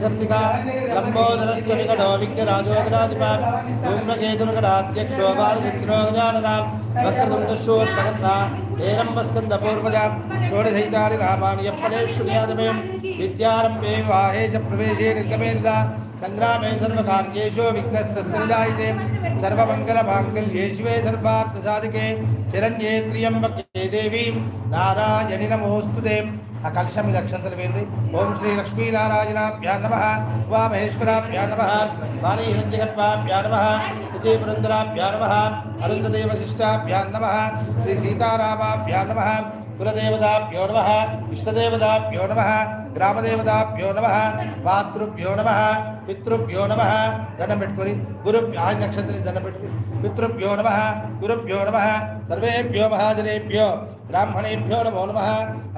రాజకర్ణికా లంబోదరశ్చ వికటో విఘ్నరాజోగరాధిప ధూమ్రకేతుర్గడాధ్యక్షో బాలచంద్రో గజానన వక్రతుండశోర్పగంధ ఏరంబస్కంద పూర్వజ షోడశైతాని రామాణి యప్పనే శృణ్యాదమే విద్యారంభే వివాహే చ ప్రవేశే నిర్గమే తదా సంగ్రామే సర్వకార్యేషు విఘ్నస్తస్య జాయితే సర్వమంగళమాంగళ్యే శివే సర్వార్థసాధికే శరణ్యే త్ర్యంబకే దేవీ నారాయణి నమోస్తుతే. ఆ కలశం మీద అక్షంతలు వేయండి. ఓం శ్రీ లక్ష్మీనారాయణాభ్యా నమ. వా ఉమామహేశ్వరాభ్యా నమ. వాణీ హిరణ్యగర్భాభ్యా నమ. విజయ పురంధరాభ్యా నమ. అరుంధదేవ శిష్టాభ్యా నమ. శ్రీ సీతారామాభ్యా నమ. కులదేవతాభ్యో నమ. ఇష్టదేవతాభ్యో నమ. గ్రామదేవతాభ్యో నమ. మాతృభ్యో నమ. పితృభ్యో నమ. దండం పెట్టుకొని గురు ఆయన నక్షత్రం దండం పెట్టుకుని పితృభ్యో నమ. గురుభ్యో నమ. సర్వేభ్యో మహాజనేభ్యో. బ్రాహ్మణేభ్యో నమో నమ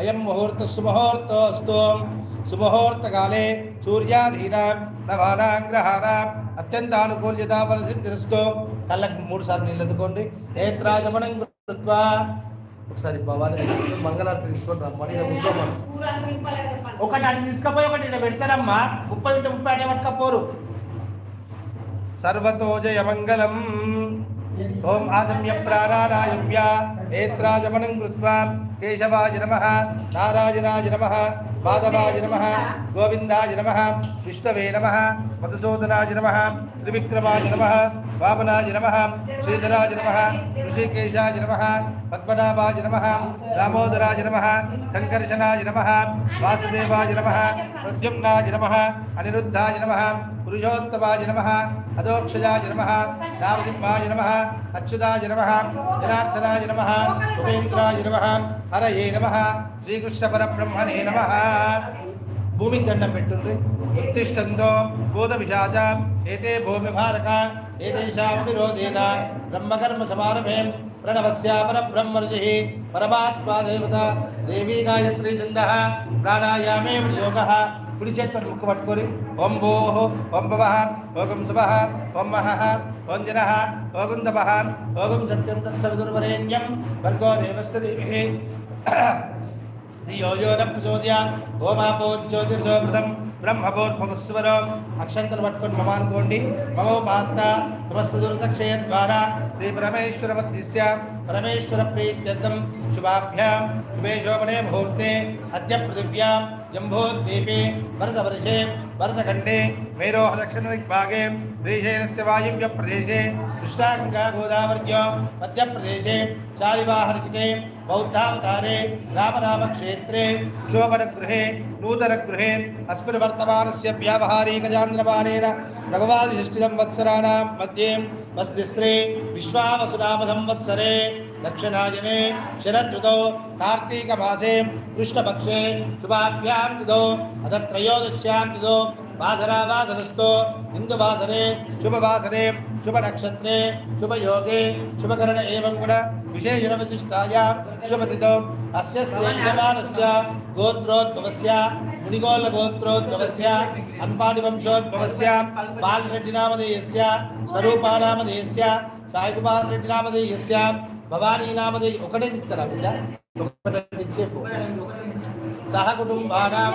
అయం ముహూర్త సుముహూర్తోస్తు శుభహూర్తకాలే సూర్యాధీనాం నవానాం గ్రహాణాం అత్యంతానుకూల్యత ఫలసిద్ధిరస్తు కళ్ళకి మూడు సార్లు నీళ్ళు నేత్రాజమనం కృత్వా. ఒకసారి భవానీ మంగళారతి తీసుకొని రమ్మని ఇక్కడ కూర్చోమని. ఒకటి అటు తీసుకపోయి ఒకటి ఇక్కడ పెడతారమ్మా. ముప్పై ఉంటే ముప్పై అటే పట్టుకపోరు. సర్వతోజయ మంగళం ఓం ఆచమ్య ప్రాణారాయమ్య నేత్రాజమనం కృత్వా. కేశవాజ నమ. నారాయణాజ నమ. మాధవాజ నమ. గోవిందాజ నమ. విష్ణవే నమ. మధుసూదనాజ నమ. త్రివిక్రమాజ నమ. వామనాజ నమ. శ్రీధరాజ నమ. ఋషికేశాజ నమ. పద్మనాభాజ నమ. దామోదరాజ నమ. సంకర్షణాజ నమ. వాసుదేవాజ నమ. ప్రద్యుమ్నాజ నమ. అనిరుద్ధాజ నమ. పురుషోత్తమాయ నమ అదోక్షజాజ నమ నారసింహాయ నమ అచ్యుతాయ నమ జనార్దనాయ నమ ఉపేంద్రాయ నమ హరయే నమ శ్రీకృష్ణ పరబ్రహ్మణే నమ. భూమికి దండం పెట్టుండ్రి. ఉత్తిష్టంతో భూత విశాచ ఏతే భూమి భారక ఏతేషాం విరోధేన బ్రహ్మకర్మ సమారభే ప్రణవస్య పరబ్రహ్మర్జి పరమాత్మా దేవత దేవీ గాయత్రీ ఛంద ప్రాణాయామే యోగ కుడి చేతులు ముక్కు పట్టుకొని ఓం భో ఓం భవ ఓగం శుభ ఓం మహ ఓం జన ఓగం తప ఓగం సత్యం తత్సవిదుర్వరేణ్యం వర్గో దేవస్య దేవి. ధియో యో న ప్రచోదయాత్ ఓమాపోజ్యోతిర్సోమృతం బ్రహ్మభోద్భవస్వరం అక్షంతలు పట్టుకొని మమ అనుకోండి. మమోపాత్త సమస్త దురితక్షయ ద్వారా శ్రీ పరమేశ్వర మధ్యస్య పరమేశ్వర ప్రీత్యర్థం. శుభాభ్యాం. శుభే శోభనే ముహూర్తే. అద్య పృథివ్యాం जम्भोद्वीपे, भरतवर्षे, भरतखण्डे मेरोहदक्षिणदिग्भागे ऋषेणस्य वायव्यप्रदेशे कृष्णागङ्गागोदावर्ग्य मध्यप्रदेशे, शालिवाहर्षिके, बौद्धावतारे, रामरामक्षेत्रे शोभनगृहे नूतनगृहे अस्मिन् वर्तमानस्य व्यावहारीकजान्द्रबाणेन नववादिषष्टिसंवत्सराणां मध्ये वस्तिस्रे विश्वावसुनामसंवत्सरे दक्षिणायने शरदृतौ कार्तीकमासे कृष्णपक्षे शुभाभ्यां तिथौ अथ त्रयोदश्यां तिथौ वासरावासरस्थो हिन्दुवासरे शुभवासरे, शुभनक्षत्रे, शुभयोगे, शुभकरण एवं गुण विशेषणविशिष्टायां शुभतिथौ। अस्य श्रेयमानस्य गोत्रोद्भवस्य, मुनिगोलगोत्रोद्भवस्य अन्पाणिवंशोद्भवस्य बालरेड्डिनामधेयस्य, स्वरूपानामधेयस्य सायकुमाररेड्डिनामधेयस्य భవానీ నామది ఒకటే తీసుకురా బిడ్డ ఒకటే ఇచ్చేపు సహ కుటుంబానాం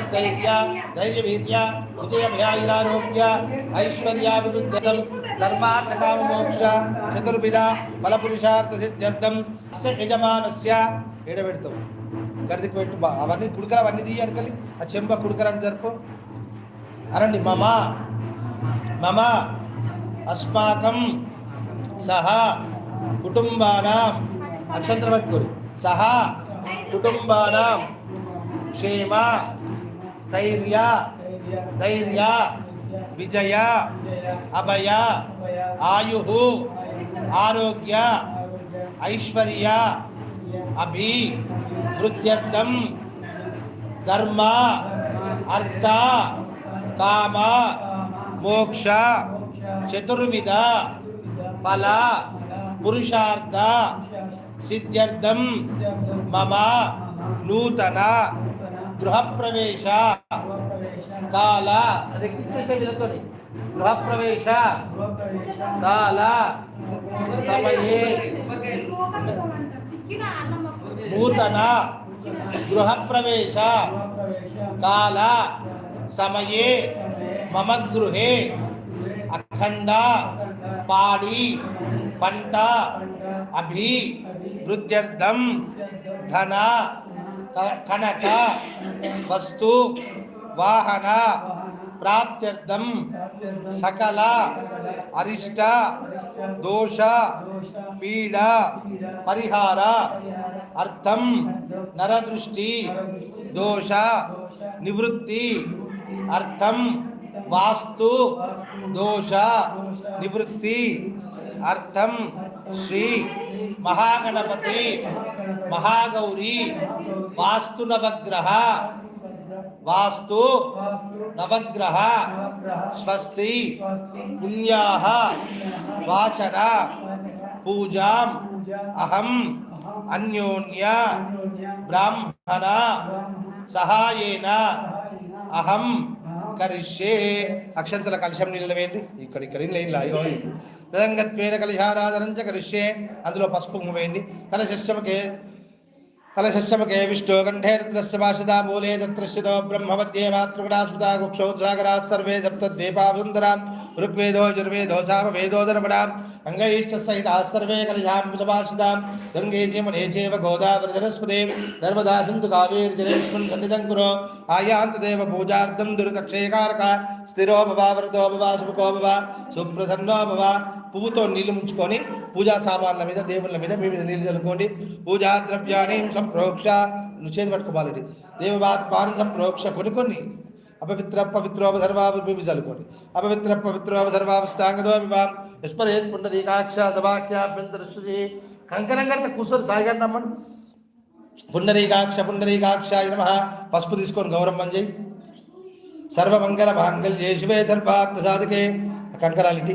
స్థైర్య ధైర్యవీర్య విజయభయాయురారోగ్య ఐశ్వర్యాభివృద్ధ్యర్థం ధర్మార్థకామ చతుర్విధ ఫలపురుషార్థ సిద్ధ్యర్థం అస్య యజమానస్య. ఏడబెడతాం గడికి పెట్టు. బా అవన్నీ కుడుకలు అవన్నీ తీయి అడకలి. ఆ చెంబ కుడుకలని జరుపు. అనండి మమ. మమ. అస్మాకం సహా కుటుంబానాం. అక్షంతరం పెట్టుకోరు సహా కుటుంబానాం. క్షేమ స్థైర్య ధైర్య విజయ అభయ ఆయు ఆరోగ్య ఐశ్వర్య అభి వృత్ర్థం ధర్మ అర్థ కామ మోక్ష చతుర్విధ ఫల पुरुषार्थ सिद्ध्यर्थम मम नूतन गृह प्रवेश काल अच्छे गृह प्रवेश गृह प्रवेश काल, समय मम गृह अखंड पाड़ी पंटा अभी वृद्ध्यर्थम धन कनक, वस्तु, वाहन प्राप्त्यर्थम सकल, अरिष्ट, दोष, पीड़ा, परिहार अर्थम नरदृष्टि, दोष, निवृत्ति अर्थम वास्तु, दोष, निवृत्ति అర్థం. శ్రీ మహాగణపతి మహాగౌరి వాస్తు నవగ్రహ వాస్తు నవగ్రహ స్వస్తి పుణ్యా వాచన పూజాం అహం అన్యోన్య బ్రాహ్మణ సహాయేన అహం కరిష్యే. అక్షంతల కలశం నీళ్ళు వేయండి ఇక్కడ ఇక్కడ లైన్లో అయ్యో తదంగత్వేన కలశారాధనం చ కరిష్యే. అందులో పసుపు కుంకుమ వేయండి కలశశ్చమకే కలశశ్చమకే విష్ణు కంఠే రుద్రస్య భాషదా మూలే తత్రశ్చితో బ్రహ్మవద్యే మాతృగుణాస్మృతా కుక్షౌత్సాగరాः సర్వే సప్తద్వీపాభుందరాం ఋగ్వేదో యజుర్వేదో సామవేదోదరమణాం అంగైశ్చ సహితాः సర్వే కలశాం సుభాషితాం. గంగే చీమనే చేవ గోదావరి జలస్పదే. నర్మదా సింధు కావేరి జలేష్మన్ సన్నిధం కురో. ఆయాంత దేవ పూజార్థం దురితక్షయకారక. స్థిరో భవ వరదో భవ సుముఖో పువ్వుతో నీళ్ళు ముంచుకొని పూజా సామాన్ల మీద దేవుళ్ళ మీద మీ మీద నీళ్ళు చల్లుకోండి. పూజా ద్రవ్యాన్ని సంప్రోక్ష నువ్వు చేతి పట్టుకోవాలండి దేవవాత్మాని సంప్రోక్ష కొన్ని కొన్ని. అపవిత్ర పవిత్రోపసర్వాభి చల్లుకోండి అపవిత్ర పవిత్రోపసర్వాస్తాంగదో వివాం విస్మరేత్ పుండరీకాక్ష సభాఖ్యాభ్యంతరశ్రీ కంకణం కడితే కూర్చొని సాయిగారిని నమ్మండి. పుండరీకాక్ష పుండరీకాక్షాయ నమ. పసుపు తీసుకొని గౌరవం చేయి సర్వమంగళ మాంగళ్యే శివే సర్వార్థ సాధకే. కంకరాలిటి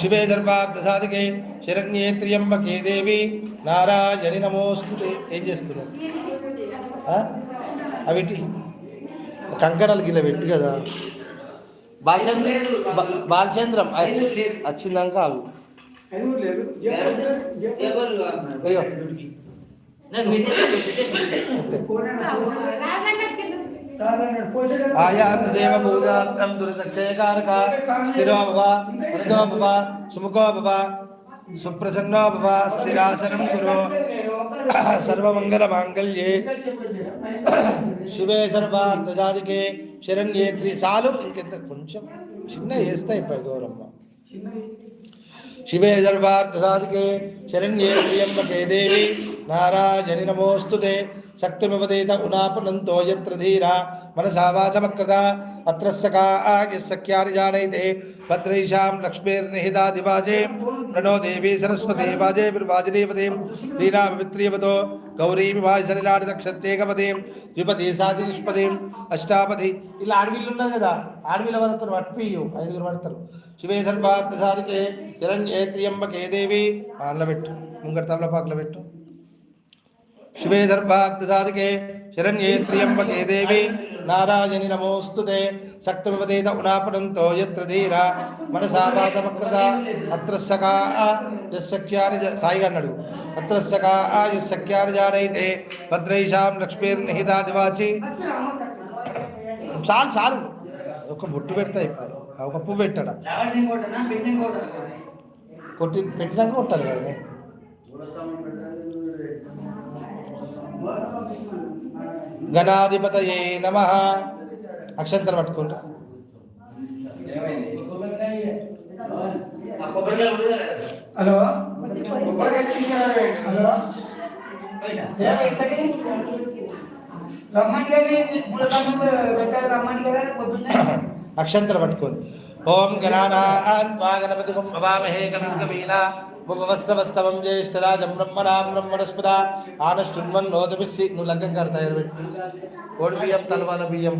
శివే సర్వార్థ సాధకే. శరణ్యే త్రియంబకే దేవి. నారాయణి నమోస్తు ఏం చేస్తున్నారు? అవిటి. కంకరాలు గిల్ల పెట్టి కదా. బాలచంద్ర. బాలచంద్రం. వచ్చిందాక ఆగు అయ్యో. ఆయాంత దేవ పూజార్థం దురితక్షయకారక స్థిరో భవ వరదో భవ సుముఖో భవ సుప్రసన్నో భవ స్థిరాసనం కురు. సర్వమంగళమాంగళ్యే. శివే సర్వార్థజాతికే శరణ్యే త్రి చాలు ఇంకెంత కొంచెం చిన్న వేస్తే అయిపోయి గౌరమ్మ. శివే సర్వార్థజాతికే శరణ్యే త్రియంబకే దేవి. నారాజని నమోస్తుతే. శక్తిమివదేత ఉనాపునంతో యత్ర ధీర మనసా వాచమక్రత అత్ర సకా సఖ్యాని జానైతే భద్రైషాం లక్ష్మీర్నిహితాదివాజే ప్రణో దేవీ సరస్వతి వాజే వాజనేపదే దీనా పవిత్రియవతో గౌరీ వాజసలిలాడి దక్షత్యేకపతి ద్విపతి సాధిష్పదే అష్టాపతి ఇలా అడవిలు ఉన్నాయి కదా ఆడవిల పడతారు అట్పియు ఐదుగురు పడతారు శివే సర్వార్థ సాధికే హిరణ్యే త్రియంబకే దేవి ఆన్ల పెట్టు ముంగట తమలపాకుల పెట్టు. శివే సర్వార్థ సాధికే శరణ్యే త్రియంబకే దేవి నారాయణి నమోస్తుతే శక్తిమదేత ఉనాపడంతో యత్ర ధీర మనసా వాచమకృత అత్ర సకా యస్సఖ్యాని సాయిగా అన్నాడు అత్ర సకా యస్సఖ్యాని జానైతే భద్రైషాం లక్ష్మీర్నిహితాదివాచి చాలు చాలు ఒక బొట్టు పెడితే అయిపోయి ఒక పువ్వు పెట్టాడా? కొట్టి పెట్టినాక కొట్టాలి కదా గణాధిపతయే నమ అక్షంతలు పట్టుకుంటా హలో హలో రమ్మని కానీ మూడు సమయం పెట్టాలి రమ్మని కదా పొద్దున్నే అక్షంతలు పట్టుకోండి ఓం గణానాన్వా గణపతి భవామహే కవిం కవీనా ఉపవస్త్రవస్తవం జ్యేష్ఠరాజం బ్రహ్మణాం బ్రహ్మణస్పద ఆనశృణ్వన్ నోదమిస్సి నువ్వు లగ్గం కడతాయి పెట్టు కోడి బియ్యం తలవాల బియ్యం.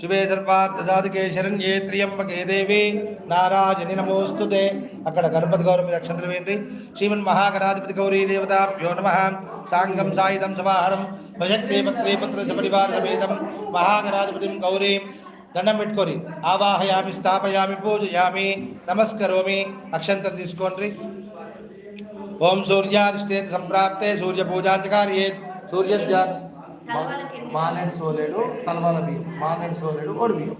శుభే సర్వార్థసాధికే శరణ్యే త్రియంబకే దేవి. నారాజని నమోస్తుతే. అక్కడ గణపతి గౌరవ నక్షత్రం ఏంటి శ్రీమన్ మహాగణాధిపతి గౌరీ దేవతాభ్యో నమ. సాంగం సాయుధం సమాహారం. భజత్తే పత్రే పత్ర సపరివార సమేతం మహాగణాధిపతిం గౌరీం. దండం పెట్టుకోరి. ఆవాహయామి స్థాపయామి పూజయామి నమస్కరోమి. అక్షంతలు తీసుకోండి ఓం సూర్యాధిష్ఠేత సంప్రాప్తే సూర్య పూజాంచకార్యేత్ సూర్య మానేడు సోలేడు తలవాల బియ్యం. మానేడు సోలేడు ఒడి బియ్యం.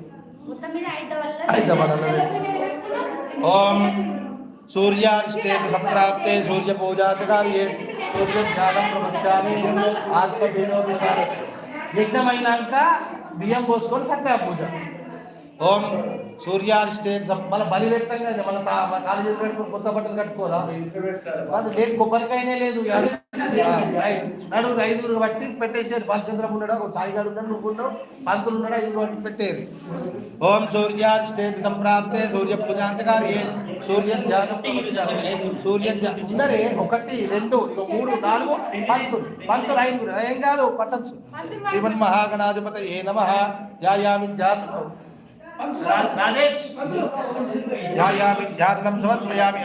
ఓం సూర్యారిష్టేత సంప్రాప్తే సూర్య పూజాతకార్యే సూర్య ధ్యానం ప్రవక్ష్యామి ఆత్మబీడోపిసారి యజ్ఞమైనాక బియ్యం పోసుకొని సత్య పూజ. ఓం సూర్యారిష్టేత సం మళ్ళీ బలి పెడతాం కదా మళ్ళీ కాలు చేతులు పెట్టుకొని కొత్త బట్టలు కట్టుకోరా? అది లేదు కొబ్బరికాయనే లేదు. నడుగురు ఐదుగురు బట్టి పెట్టేసారు బాలచంద్రం ఉన్నాడు? ఒక సాయిగాడు ఉన్నాడు నువ్వు ఉన్నావు. పంతులు ఉన్నాడు? ఐదుగురు బట్టి పెట్టేది. ఓం సూర్యారిష్టేత సంప్రాప్తే సూర్య పూజాంతకారి. సూర్య ధ్యానం. సూర్య ఉండరే ఒకటి రెండు ఇక మూడు నాలుగు పంతులు. పంతులు ఐదుగురు. ఏం కాదు పట్టచ్చు. శ్రీమన్ మహాగణాధిపత ఏ నమ. యాయామి ధ్యానం రా- రాజేష్ యాయామి ధ్యానం సమర్పయామి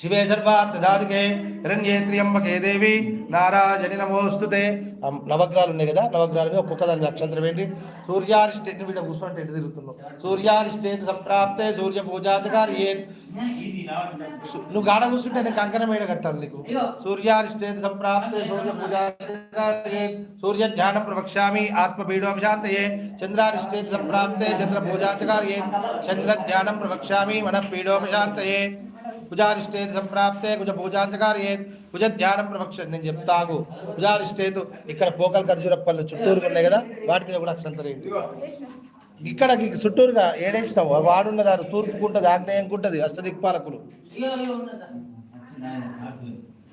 శివే సర్వార్థసాధికే హిరణ్యే త్ర్యంబకే దేవి నారాయణి నమోస్తుతే అమ్, నవగ్రహాలు ఉన్నాయి కదా నవగ్రహాల మీద ఒక్కొక్క దానికి అక్షంతరం ఏంటి? సూర్యారిష్టే వీళ్ళ కూర్చుంటే ఎటు తిరుగుతున్నావు? సూర్యారిష్టే సంప్రాప్తే సూర్య పూజాధికారి ఏ నువ్వు గాడ కూర్చుంటే నేను కంకణం ఏడ కట్టాలి నీకు? సూర్యారిష్టే సంప్రాప్తే సూర్య పూజాధికారి సూర్య ధ్యానం ప్రవక్ష్యామి ఆత్మపీడోపశాంతయే చంద్రారిష్టే సంప్రాప్తే చంద్ర పూజాధికారి చంద్ర ధ్యానం ప్రవక్ష్యామి మన పీడోపశాంతయే కుజారిష్టేతు సంప్రాప్తే కుజ పూజాంతకార్యే కుజ ధ్యానం ప్రవక్ష నేను చెప్తాగు కుజారిష్టేతు ఇక్కడ పోకల్ ఖర్జురప్పలు చుట్టూరు ఉన్నాయి కదా వాటి మీద కూడా అక్షంతరేంటి ఇక్కడ చుట్టూరుగా ఏడేసినావు? వాడున్నదారు తూర్పుకుంటది ఆగ్నేయంకుంటది అష్టదిక్పాలకులు.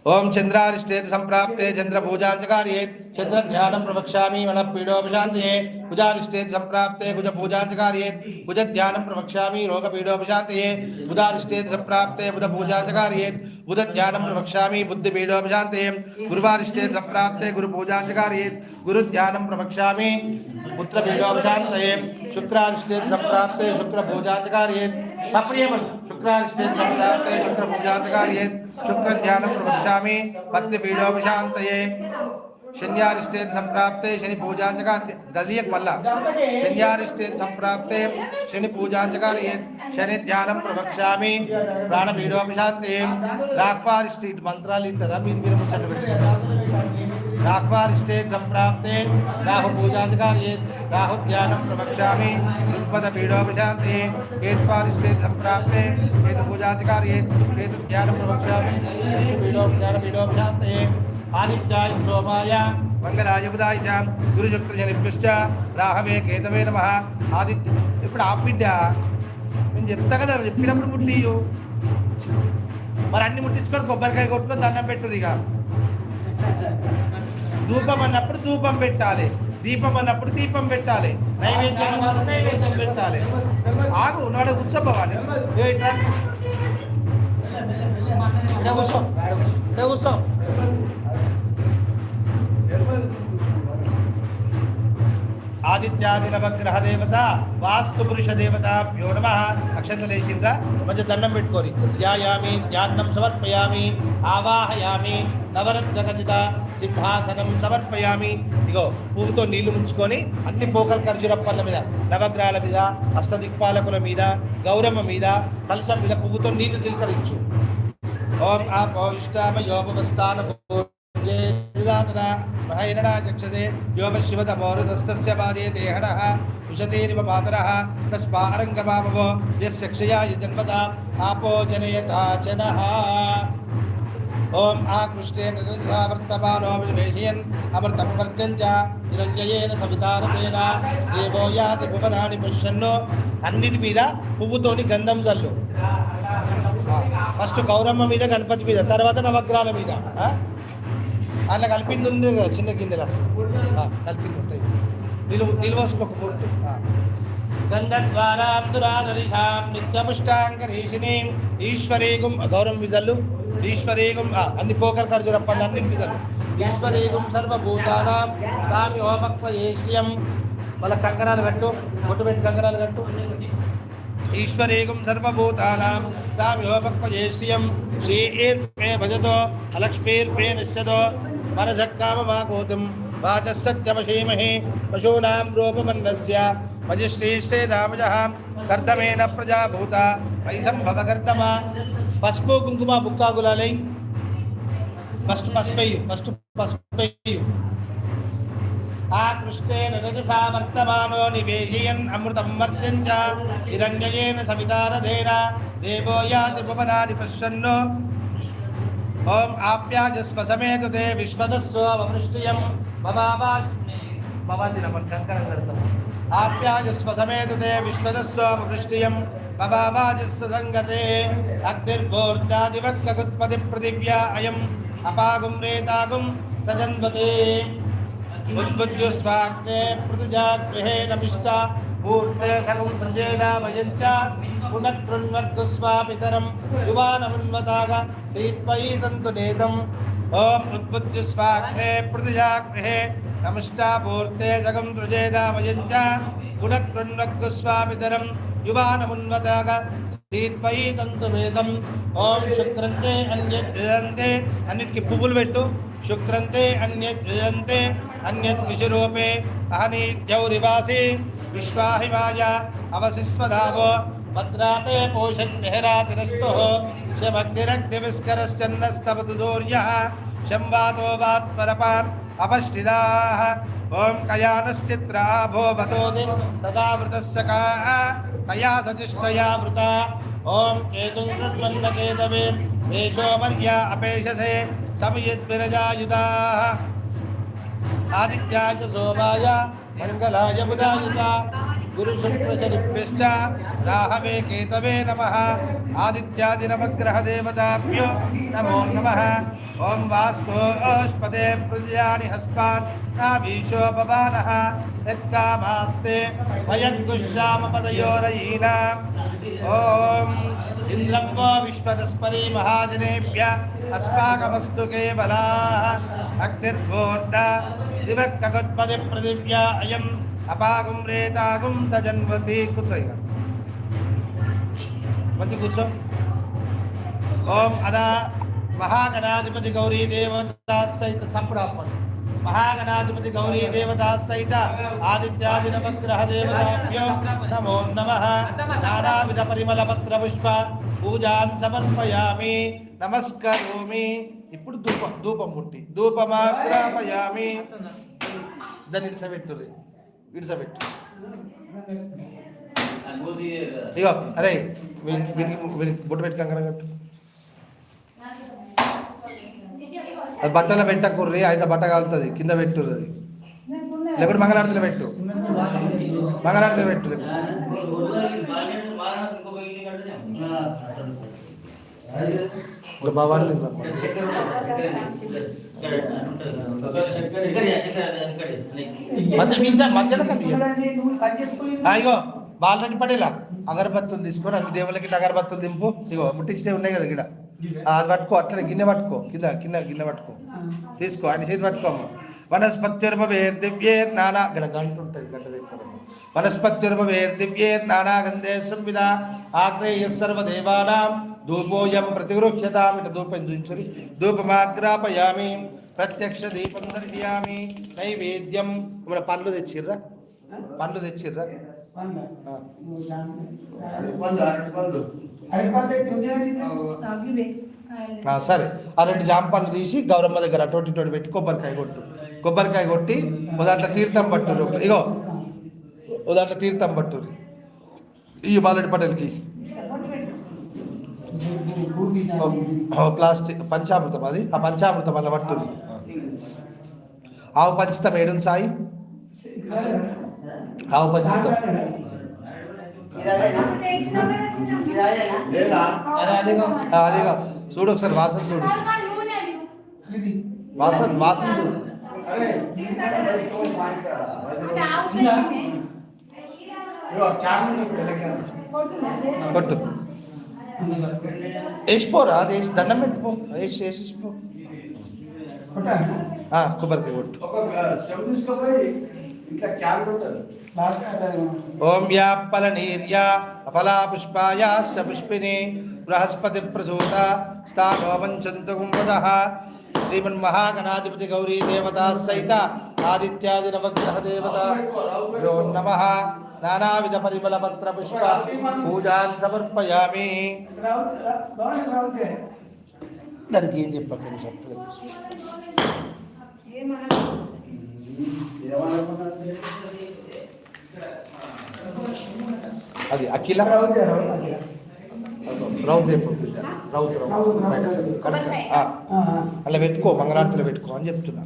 ఓం చంద్రారిష్టేతు సంప్రాప్తే చంద్ర పూజాంచకార్యే చంద్ర ధ్యానం ప్రవక్ష్యామి మన పీడోపశాంతయే కుజారిష్టేతు సంప్రాప్తే కుజ పూజాంచకార్యే కుజ ధ్యానం ప్రవక్ష్యామి రోగ పీడోపశాంతయే బుధారిష్టేతు సంప్రాప్తే బుధ పూజాంచకార్యే బుధ ధ్యానం ప్రవక్ష్యామి బుద్ధి పీడోపశాంతయే గురువారిష్టేతు సంప్రాప్తే గురు పూజాంచకార్యే గురు ధ్యానం ప్రవక్ష్యామి పుత్ర పీడోపశాంతయే శుక్రారిష్టేతు సంప్రాప్తే శుక్ర పూజాంచకార్యే సప్రియమన్ శుక్రారిష్టేతు సంప్రాప్తే శుక్ర పూజాంచకార్యే శుక్ర ధ్యానం ప్రవక్ష్యామి పత్రి పీడోపశాంతయే శన్యారిష్టేతు సంప్రాప్తే శని పూజాంచకార్య గలియక్ మల్ల శన్యారిష్టేతు సంప్రాప్తే శని పూజాంచకార్యే శని ధ్యానం ప్రవక్ష్యామి ప్రాణ పీడోపశాంతయే రాక్వారిష్టి మంత్రాలు ఇంటారా మీది మీరు ముచ్చట పెట్టుకుంటారు రాహ్వారిష్టే సంప్రాప్తే రాహు పూజాధికార్యే రాహు ధ్యానం ప్రవక్ష్యామి దృక్పద పీడోపశాంతే కేత్వారిష్టే సంప్రాప్తే కేతు పూజాధికార్యే కేతు ధ్యానం ప్రవక్ష్యామి కేతు పీడో జ్ఞాన పీడోపశాంతే ఆదిత్యాయ సోమాయ మంగళాయ బుధాయ చ గురు శుక్ర శనిభ్యశ్చ రాహవే కేతవే నమ ఆదిత్య ఇప్పుడు ఆ బిడ్డ నేను చెప్తా కదా చెప్పినప్పుడు ముట్టియు మరి అన్ని ముట్టించుకొని కొబ్బరికాయ కొట్టుకొని దండం పెట్టుది ఇక ధూపం అన్నప్పుడు ధూపం పెట్టాలి. దీపం అన్నప్పుడు దీపం పెట్టాలి. నైవేద్యం అన్నప్పుడు నైవేద్యం పెట్టాలి. ఆగు నాడు కూర్చోపోవాలి ఏ ఇట్రా. ఈడ కూర్చో ఈడ కూర్చో. ఆదిత్యాది నవగ్రహ దేవత వాస్తు పురుష దేవత భ్యో నమ. అక్షంతలేసిండ్రా మంచి దండం పెట్టుకోరి. ధ్యాయామి ధ్యానం సమర్పయామి ఆవాహయామి. నవరత్న ఖచ్చిత సింహాసనం సమర్పయామి. ఇగో పువ్వుతో నీళ్ళు ముంచుకొని అన్ని పోకల ఖర్జుర పళ్ళ మీద నవగ్రహాల మీద అష్టదిక్పాలకుల మీద గౌరమ్మ మీద కలశం మీద పువ్వుతో నీళ్ళు చిలకరించు. ఓం ఆపోవిష్టామ యోపవస్థాన మహైరణా చక్షసే. యోగ శివతమోరుదస్తస్య పాదే దేహణ విశతేరివ మాతరः తస్మారంగమామవో యస్య క్షయాయ జన్మదా ఆపో జనయతా జనః. ఓం ఆకృష్టే నిరసావర్తమానో అమృతం వర్గం చ నిరంజయేన సవితారతేన దేవో యాతి భువనాని పశ్యన్నో. అన్నిటి మీద పువ్వుతోని గంధం జల్లు. ఫస్ట్ గౌరమ్మ మీద గణపతి మీద తర్వాత నవగ్రహాల మీద. అట్లా కలిపింది ఉంది కదా చిన్న గిన్నెల. కలిపింది ఉంటాయి. నిలువ నిలువసుకోక పొట్టు గంధద్వారాబ్దురాదరిషాం నిత్యపుష్టాంగరీషిణీం ఈశ్వరీగుం గౌరవం విజల్లు. ఈశ్వరేగం ఆ, అన్ని పోకల ఖర్జురప్పలు అన్ని విజల్లు ఈశ్వరీగుం సర్వభూతానాం తామి ఓపక్వ ఏష్యం. వాళ్ళ కంకణాలు కట్టు బొట్టు పెట్టి కంకణాలు కట్టు. ఈశ్వరేకం సర్వభూతానాం తామ్యోపక్వజేష్ట్రియం శ్రీర్మే భజతో అలక్ష్మీర్మే నిశ్చతో మనసక్కామమాకోతుం వాచः వాచసత్యమశీమహి పశూనాం రూపమన్నస్య మజిశ్రీశ్రేదామజः కర్దమేన ప్రజాభూత. వైసంభవ కర్దమ పసుపు కుంకుమ బుక్కా గులాలై. First పసుపయ్యు first పసుపెయ్యు. ఆకృష్టేన రజసా వర్తమానో నివేశయన్ అమృతం వర్త్యంచ హిరణ్యయేన సవితారథేన దేవో యాతి భువనాని పశ్యన్నో ఓం ఆప్యాజస్వ సమేత తే విశ్వదస్వమృష్టియం భవావా భవాన్ని నమ్మకం కంకణం కడతాం. ఆప్యాజస్వ సమేత తే విశ్వదస్వమృష్టియం పవాజస్సంగతే సంగతే పృథివ్యా అయం అపాగుం రేతాగుం సజన్వతే ఉద్బుద్ధ్యుస్వాగ్నే పృథుజాగృహే నమిష్ట పూర్తే సగం సృజేదామయంచ పునఃకృణ్వర్గుస్వాపితరం యువానమున్వతాగ శీత్వయీతంతు నేదం ఓం ఉద్బుద్ధ్యుస్వాగ్నే పృథుజాగృహే నమిష్ట పూర్తే సగం సృజేదామయంచ పునఃకృణ్వర్గుస్వాపితరం యువానమున్వతాగ శీత్వయీతంతు వేదం ఓం శుక్రంతే అన్యతే అన్నిటికీ పువ్వులు పెట్టు శుక్రంతే అన్యతే అన్యత్ విషురూపే అహనీద్యౌరివాసి విశ్వాహిమాయ అవశిస్వధావో భద్రాతే పోషన్ నిహరాతిరస్తు శమగ్నిరగ్నివిస్కరశ్చన్నస్తవతు దూర్యः శంవాతో వాత్పరపాన్ అపష్టిదాः ఓం కయానశ్చిత్రా భోవతోది సదా వృతస్య కా కయా సచిష్టయా వృత ఓం కేతుం కృణ్వన్న కేతవే వేషో మర్యా అపేషసే సమయద్విరజాయుధాः ఆదిత్యాయ సోమాయ మంగళాయ బుధాయుత గురు శుక్ర శనిభ్యశ్చ రాహవే కేతవే నమ ఆదిత్యాది నవగ్రహ దేవతాభ్యో నమో నమ ఓం వాస్తోష్పదే ప్రజాని హస్మాన్ నాభీషోపవాన యత్కామాస్తే వయగ్గుశ్యామ పదయోరయీనా ఓం ఇంద్రం వో విశ్వదస్పరి మహాజనేభ్య అస్మాకమస్తు కేవలా అగ్నిర్భోర్ధ దివక్కగత్పది పృథివ్యా అయం అపాగం రేతాగం సజన్వతి కూర్చో ఇక మంచి కూర్చో ఓం అదా మహాగణాధిపతి గౌరీ దేవతా సహిత ఆదిత్యాది నవగ్రహ దేవతాభ్యో నమో నమ. నానావిధ పరిమళ పత్ర పుష్ప పూజాన్ సమర్పయామి. నమస్కరోమి. ఇప్పుడు ధూపం ధూపం పుట్టి ధూపమాగ్రాపయామి దాన్ని ఇడిసబెట్టుర్రి ఇడిసబెట్టు. ఇగో అరే వీడి- వీడికి వీడికి బొట్టు పెట్టి కంకణం కట్టు అది బట్టలో పెట్టకుర్రి అయితే బట్ట కాలుతుంది కింద పెట్టుర్రు అది. లేకుంటే మంగళారతిలో పెట్టు. మంగళారతిలో పెట్టు ఇప్పుడు మధ్యలో ఇగో బాలరెడ్డి పడేలా అగరబత్తులు తీసుకొని అన్ని దేవుళ్ళకి అగరబత్తులు దింపు. ఇగో ముట్టించే ఉన్నాయి కదా ఇక్కడ అది పట్టుకో అట్లనే గిన్నె పట్టుకో కింద కింద గిన్నె పట్టుకో. తీసుకో ఆయన చేతి పట్టుకో అమ్మ వనస్పత్యుర్భవేర్ దివ్యేర్ నానా ఇక్కడ గంట ఉంటుంది గంట దగ్గర. వనస్పత్యుర్భవేర్ దివ్యేర్ నానా గంధే సంవిధ ఆగ్రేయ సర్వదేవానాం ధూపోయం ప్రతిగృహ్యతాం ఇట ధూపం చూచురి ధూపమాగ్రాపయామి ప్రత్యక్ష దీపం దర్శయామి నైవేద్యం. మన పండ్లు తెచ్చిర్రా? పండ్లు తెచ్చిర్రా? ఆ. సరే. ఆ రెండు జాంపాలు తీసి గౌరమ్మ దగ్గర అటువంటి ఇటువంటి పెట్టి కొబ్బరికాయ కొట్టు. కొబ్బరికాయ కొట్టి ఓ దాంట్లో తీర్థం పట్టురు ఇగో ఓ దాంట్లో తీర్థం పట్టురు ఈ బాలెడ్డి పటేల్కి. ప్లాస్టిక్ పంచామృతం అది. ఆ పంచామృతం అలా పట్టుది ఆవు పంచుతాం ఏడు సాయి ఆవు పంచుతాం అదేగా చూడు ఒకసారి వాసన చూడు వాసన వాసన చూడు కొట్టు వేసిపోరా అది వేసి దండం పెట్టుకో వేసి వేసిపో కొబ్బరికాయ కొట్టు ఓం యా ఫలనీర్య అఫలా పుష్పాయాస్య పుష్పిని బృహస్పతి ప్రసూత స్థానో వంచంతు కుంభద శ్రీమన్మహాగణాధిపతి గౌరీ దేవతా సహిత ఆదిత్యాది నవగ్రహ దేవత యో నమ నానావిధ పరిమళ పత్ర పుష్ప పూజాన్ సమర్పయామి దానికి ఏం చెప్పకండి చెప్పలేదు అది అఖిల? రౌత్ రౌత్ రౌత్. అలా పెట్టుకో మంగళారతిలో పెట్టుకో అని చెప్తున్నా.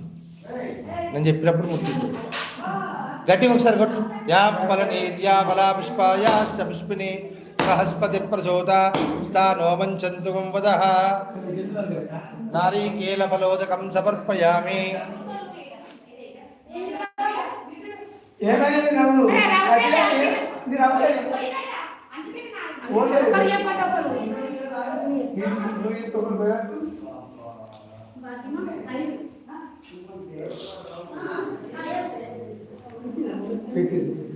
నేను చెప్పినప్పుడు ముట్టిండు గట్టిగా ఒకసారి కొట్టు. యా ఫలనీర్యా ఫలా పుష్పాయాశ్చ పుష్పిని సహస్పతి ప్రచోద స్థానో వంచంతు వద. నారీకేల ఫలోదకం సమర్పయామి. ఏమైంది కాదు అట్లా ఇది రావట్లేదు ఒకరు చెప్పండి ఒకరు నువ్వు ఇంకొకరు పోయా? పెట్టింది.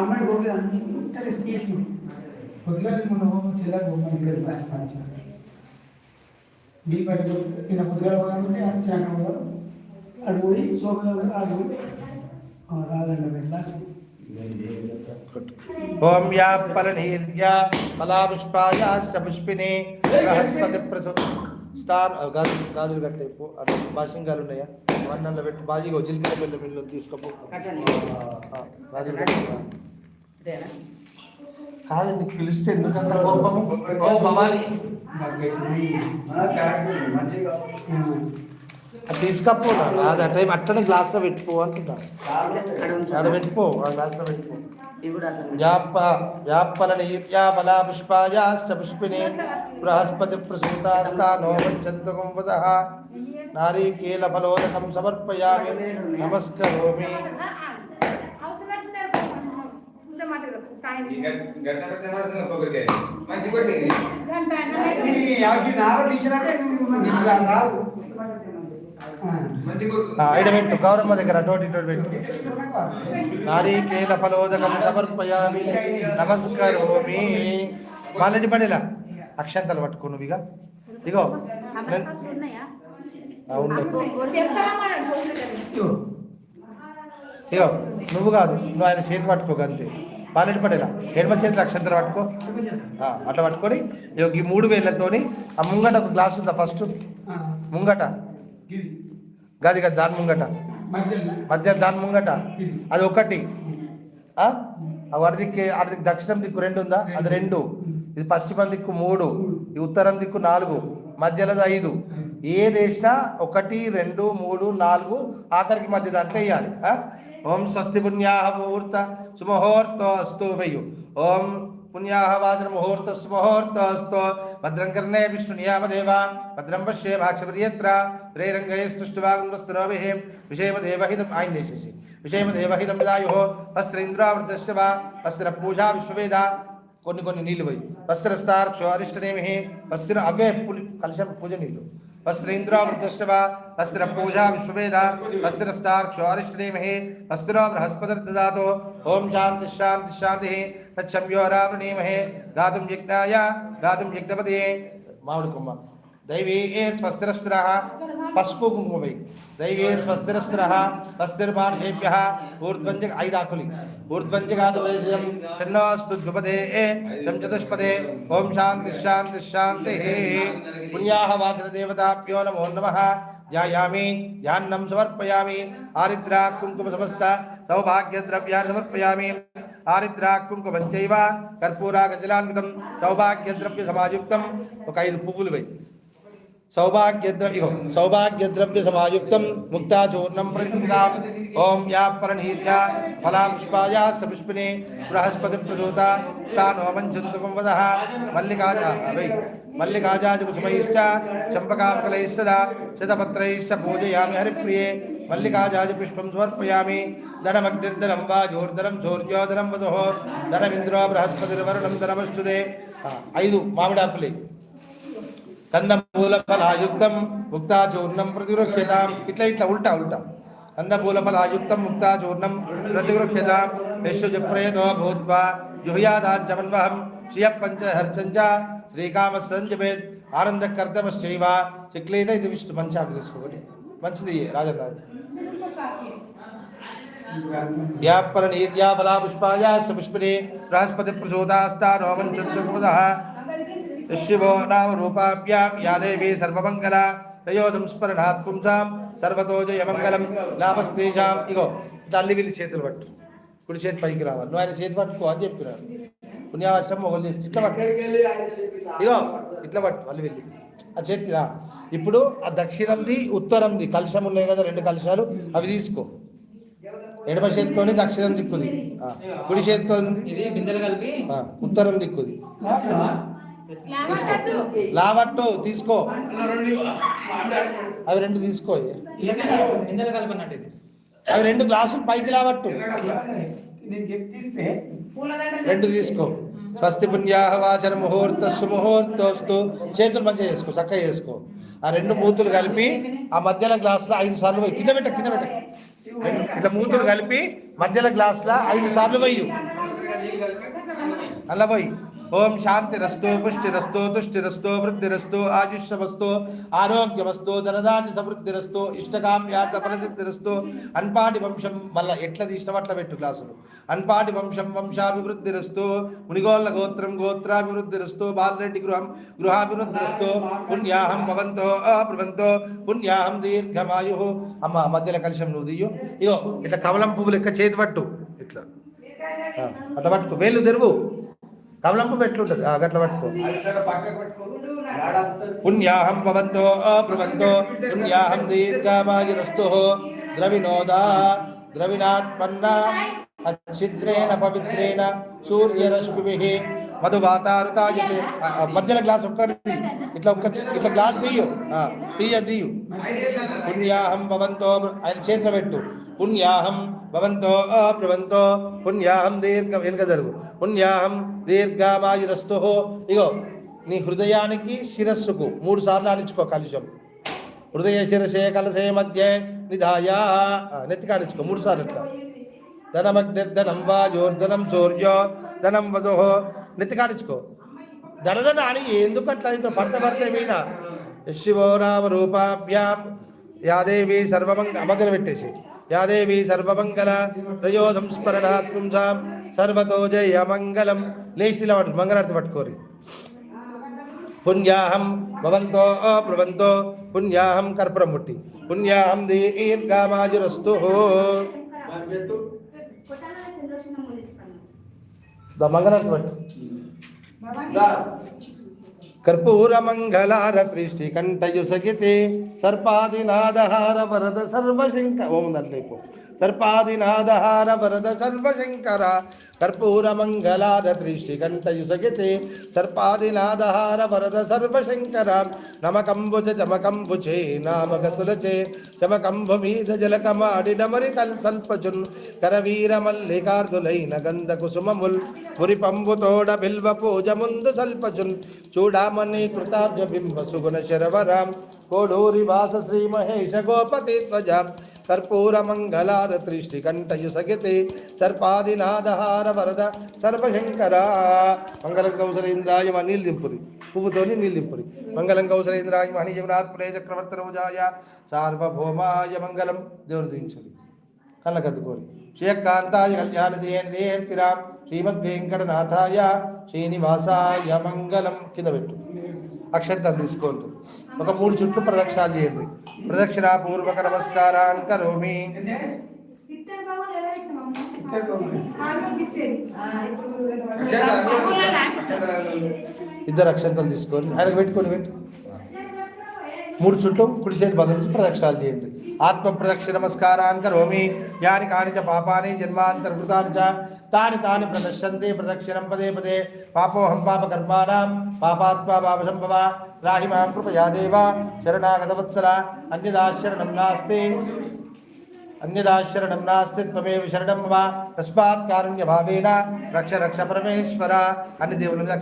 కామెంట్ పోతే అంత రిస్క్ చేసింది పొద్దుగా మన హోమ్ తెల్లారి బొమ్మలు ఇక్కడ పంచారు. మీ పట్టి నిన్న పొద్దుగా పోవాలంటే వచ్చాక అటు పోయి సోఫా అటు రాదండి వెళ్ళా ఓం యా ఫలనీర్యా ఫలా పుష్పాయాశ్చ పుష్పిని బృహస్పతి ప్రచో స్థాన్ గాజు గాజులు కట్టేపు భాషంగాలు ఉన్నాయా? వన్నంలో పెట్టి బాజీగా జిల్కల పిల్ల మిల్లు తీసుకోపో. గాజులు కట్టేపు కాదు నీకు పిలిస్తే ఎందుకంత కోపము ఓ భవాని. తీసుకపో అది అట్లా అట్లనే గ్లాస్లో పెట్టుకో అంటున్నా. ఆడ పెట్టుకో ఆ గ్లాస్లో పెట్టుకో. వ్యాప వ్యాపలని వ్యాపలా పుష్పాయాశ్చ బృహస్పతి ప్రసూతాస్తానో వంచంతు కుంవద నారీకేల ఫలోదకం సమర్పయామి నమస్కరోమి. పెట్టు గౌరమ్మ దగ్గర అటోటి ఇటోటి పెట్టు. నారీకేల ఫలోదకం సమర్పయామి. నమస్కరోమి మాలటి పడేలా? అక్షంతలు పట్టుకో నువ్వు ఇక ఇగో. ఇగో నువ్వు కాదు నువ్వు ఆయన చేతి పట్టుకోక అంతే. పాలెటి పడేలా. ఎడమ చేతులు అక్షంతలు పట్టుకో. అట్లా పట్టుకొని ఈ మూడు వేళ్ళతోని ఆ ముంగట ఒక గ్లాస్ ఉందా ఫస్ట్? ముంగట. ఇది గది. కదా దాని ముంగట. మధ్య దాని ముంగట. అది ఒకటి. వరదిక్కి అడికి దక్షిణం దిక్కు రెండు ఉందా? అది రెండు. ఇది పశ్చిమ దిక్కు మూడు. ఈ ఉత్తరం దిక్కు నాలుగు. మధ్యలో ఐదు. ఏది వేసినా ఒకటి రెండు మూడు నాలుగు. ఆఖరికి మధ్య దాంట్లో వేయాలి? ఓం స్వస్తి పుణ్యాహ ముహూర్త సుముహూర్తో వయు ఓం పుణ్యాహ వాచన ముహూర్త సుముహూర్తో భద్రం కర్ణే విష్ణు నియామదేవ. భద్రం పశ్యే భాక్షపర్యత్ర త్రైరంగయస్తుష్టువాగుందస్తురోభిః విషయమదేవహితం ఆయన చేసేసి. విషయమదేవహితం దాయో వస్త్రేంద్రావృతస్య వా. వస్త్ర పూజా విశ్వవేద. కొన్ని కొన్ని నీళ్ళు పోయి. వస్త్రస్తార్క్షో అరిష్టనేమి వస్త్ర అవే పులి కలశం పూజ నీళ్ళు వస్త్రేంద్రావృతస్య వా వస్త్ర పూజా విశ్వవేద వస్త్రస్తార్క్షో అరిష్టనేమి వస్త్రో బృహస్పతిర్దదాతో ఓం శాంతి శాంతి శాంతి తచ్చమ్యోరావృణీమహే గాతుం యజ్ఞాయ గాతుం యజ్ఞపదే మామిడి కొమ్మ దైవీ స్వస్తిరస్త్ర పసుపు కుంకుమపై దైవీ స్వస్తిరస్త్ర వస్తిర్మాన్యేభ్య ఊర్ధ్వంజ ఐదు ఆకులి ఊర్ధ్వంజగాదు వైద్యం షణ్ణోస్తు ద్విపదే శం చతుష్పదే ఓం శాంతి శాంతి శాంతి పుణ్యాహ వాచన దేవతాభ్యో నమో నమ ధ్యాయామి ధ్యాన్నం సమర్పయామి ఆరిద్రా కుంకుమ సమస్త సౌభాగ్యద్రవ్యాన్ని సమర్పయామి ఆరిద్రా కుంకుమం చైవ కర్పూరాగజలాన్వితం సౌభాగ్యద్రవ్య సమాయుక్తం ఒక ఐదు పువ్వులు వై సౌభాగ్యద్రవ్య ఇగో సౌభాగ్యద్రవ్య సమాయుక్తం ముక్తాచూర్ణం ప్రతిదాం ఓం యా పరణీత్య ఫలా పుష్పాయా సపుష్పిని బృహస్పతి ప్రసూత స్థానో మంచంతుకం వద మల్లికాజా వై మల్లికాజాజ కుసుమైశ్చ కందమూల ఫలాయుక్తం ముక్తాచూర్ణం ప్రతిగృహ్యతాం. ఇట్లా ఇట్లా ఉల్టా ఉల్టా. కందమూల ఫలాయుక్తం ముక్తాచూర్ణం ప్రతిగృహ్యతాం. యశ్వజప్రేతో భూత్వా జుహయాదాజ్జమన్వహం శ్రియ పంచ హర్చంచ శ్రీకామస్తంజపేత్ ఆనందకర్తమశ్చైవ చిక్లేద ఇది విష్ణు మంచి ఆకు తీసుకోండి. మంచిది రాజన్న అది యాపర నీర్యాబలా పుష్పాయ పుష్పిణి బృహస్పతి ప్రచోదాస్తా నోమం చతుర్ముద శివో నామ రూపాభ్యాం యా దేవి సర్వమంగళ రయో సంస్మరణాత్ పుంసాం సర్వతో జయమంగళం లాభస్తేజాం ఇగో తల్లి వీళ్ళు చేతులు పట్టు. కుడి చేతి పైకి రావాలి. నువ్వు ఆయన చేతి పట్టుకో అని చెప్పినాను పుణ్యావాసం మొగలు చేసి ఇట్లా పట్టు. ఇగో ఇట్లా పట్టు మళ్ళీ వెళ్ళి. ఆ చేతికి రా. ఇప్పుడు ఆ దక్షిణంది ఉత్తరంది కలశం ఉన్నాయి కదా రెండు కలశాలు అవి తీసుకో. ఎడమ చేతితోని దక్షిణం దిక్కుది. కుడి చేతితో ఉత్తరం దిక్కుది. లావట్టు తీసుకో. అవి రెండు తీసుకో అవి రెండు గ్లాసులు పైకి లావట్టు. నేను చెప్పి తీస్తే రెండు తీసుకో. స్వస్తి పుణ్యాహ వాచన ముహూర్త సుముహూర్తోస్తు. చేతులు మంచిగా చేసుకో చక్కగా చేసుకో. ఆ రెండు మూతులు కలిపి ఆ మధ్యలో గ్లాసులో ఐదు సార్లు పోయి కింద పెట్ట కింద పెట్ట ఇట్లా మూతులు కలిపి మధ్యలో గ్లాసులో ఐదు సార్లు పోయి అలా పోయి. ఓం శాంతి రస్తో పుష్టి రస్తో తుష్టి రస్తో వృద్ధి రస్తో ఆయుష్యమస్తో ఆరోగ్యమస్తో ధనదాన్ని సమృద్ధి రస్తో ఇష్టకామ్యార్థ ఫలసిద్ధి రస్తో అన్పాటి వంశం మళ్ళా ఎట్లా తీసినాం అట్లా పెట్టు క్లాసులు. అన్పాటి వంశం వంశాభివృద్ధి రస్తో మునిగోళ్ళ గోత్రం గోత్రాభివృద్ధి రస్తో బాలరెడ్డి గృహం గృహాభివృద్ధి రస్తో పుణ్యాహం భవంతో అభృవంతో పుణ్యాహం దీర్ఘమాయు. అమ్మ మధ్యలో కలిశం నువ్వు దియ్యో ఇగో ఇట్లా కమలం పువ్వు లెక్క చేతి పట్టు. ఇట్లా. ఆ, అట్లా పట్టుకో. వేళ్ళు తెరువు. కమలంపు పువ్వు గట్ల పట్టుకో. పుణ్యాహం భవంతో అబ్రువంతో పుణ్యాహం దీర్ఘమాయురస్తు ద్రవినోదా ద్రవిణాత్మన్న అచ్ఛిద్రేణ పవిత్రేణ సూర్యరశ్మిభిః. మధువాతారుతాయతే ఆ, ఆ, మధ్యలో గ్లాస్ ఒక్కటి. ఇట్లా ఒక్క ఇట్లా గ్లాస్ తీయు. తీయ తీయు. పుణ్యాహం భవంతో ఆయన చేతిలో పెట్టు. పుణ్యాహం భవంతో అబ్రువంతో పుణ్యాహం దీర్ఘ వెనుక జరుగు. పుణ్యాహం దీర్ఘమాయురస్తు ఇగో నీ హృదయానికి శిరస్సుకు మూడు సార్లు ఆనించుకో కలుషం హృదయ శిరసే కలసే మధ్య నిధాయ. ఆ, నెత్తి కానించుకో మూడు సార్లు ఇట్లా ధనమగ్నిర్ధనం వాయోర్ధనం సూర్యో. ధనం వధో నెత్తి కానించుకో ధనధన అని ఎందుకు అట్లా ఇంత భర్త భర్త మీద? శివో రామ రూపాభ్యాం. యాదేవి సర్వమంగ అమగలు పెట్టేసి. యాదేవి సర్వమంగళ త్రయో సంస్మరణాత్ సర్వతో జయ మంగళం. లేచిలా పట్టు మంగళార్తి పట్టుకోరి. పుణ్యాహం భవంతో అబ్రువంతో. పుణ్యాహం కర్పూరం ముట్టి పుణ్యాహం దీర్ఘమాజురస్తు మంగళారతి కర్పూరమంగళారత్రి శ్రీకంఠయు శ్రీకంఠయుసగితే సర్పాదినాదహార వరద సర్వశంకర ఓం దాంట్లో సర్పాదినాదహార వరద సర్వశంకర కర్పూరమంగళారత్రి శ్రీకంఠయుసగితే సర్పాదినాదహార వరద సర్వశంకర. నమకంబుజ చమకంబుచే నామగతులచే చమకంబు మీద జలకమాడి నమరి కల్ సల్పచున్ కరవీర మల్లికార్దులైన గంధ కుసుమముల్ పురి పంబుతోడ బిల్వ పూజ ముందు సల్పచున్. చూడామణి కృతాబ్జ బింబ సుగుణ శరవరాం. కోడూరి వాస శ్రీ మహేష గోపతి ధ్వజ. కర్పూర మంగళారత్రి శ్రీకంఠయు సగితే. సర్పాదినాదహార వరద సర్వశంకర. మంగళం కౌసలేంద్రాయ మా దింపురి పువ్వుతోని నీళ్ళు దింపురి మంగళం కౌసలేంద్రాయ మణి జగన్నాథ్పురే చక్రవర్తి రోజాయ. సార్వభౌమాయ మంగళం దేవుడు దించుడి కళ్ళకద్దుకోరి శ్రీయకాంతాయ కళ్యాణ దేర్తిరాం శ్రీమద్ వెంకటనాథాయ శ్రీనివాసాయ మంగళం కింద పెట్టు. అక్షంతలు తీసుకోండి. ఒక మూడు చుట్లు ప్రదక్షిణాలు చేయండి. ప్రదక్షిణ పూర్వక నమస్కారాన్ కరోమి. ఇద్దరు అక్షంతలు తీసుకొని ఆయనకు పెట్టుకొని పెట్టు. మూడు చుట్లు కుడి చేతి బంధం నుంచి ప్రదక్షిణాలు చేయండి. ఆత్మ ప్రదక్షిణ నమస్కారాన్ కరోమి యాని కాని చ పాపాని జన్మాంతర్కృతాని చ తాని తాని ప్రదర్శంతి ప్రదక్షిణం పదే పదే పాపోహం పాప కర్మాణం పాపాత్మా పాపసంభవ రాహి మాం కృపయా దేవ శరణాగత వత్సల అన్యదా నాస్తి అన్యదాశరణం శరణం శరణం వా తస్మాత్ కారుణ్య భావేన రక్ష రక్ష పరమేశ్వర అన్ని దేవుల మీద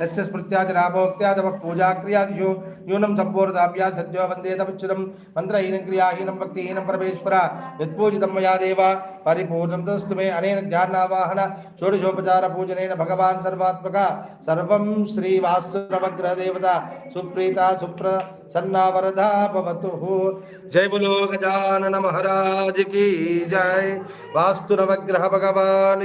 తస్య స్మృత్యాది నామోక్త్యాదవ పూజా క్రియాదిషు న్యూనం సంపూర్ణాభ్యా సద్యో వందే తముచ్యుతం. మంత్రహీనం క్రియాహీనం భక్తిహీనం పరమేశ్వర యత్పూజితం మయా దేవ. పరిపూర్ణం తస్తు మే అనేన ధ్యానావాహన షోడశోపచార పూజనైన భగవాన్ సర్వాత్మక. సర్వం శ్రీ వాస్తునవగ్రహ దేవత సుప్రీత సుప్ర సన్నావరదా భవతు. జయ బులో గజానన మహారాజ్. की जय। वास्तु नवग्रह भगवान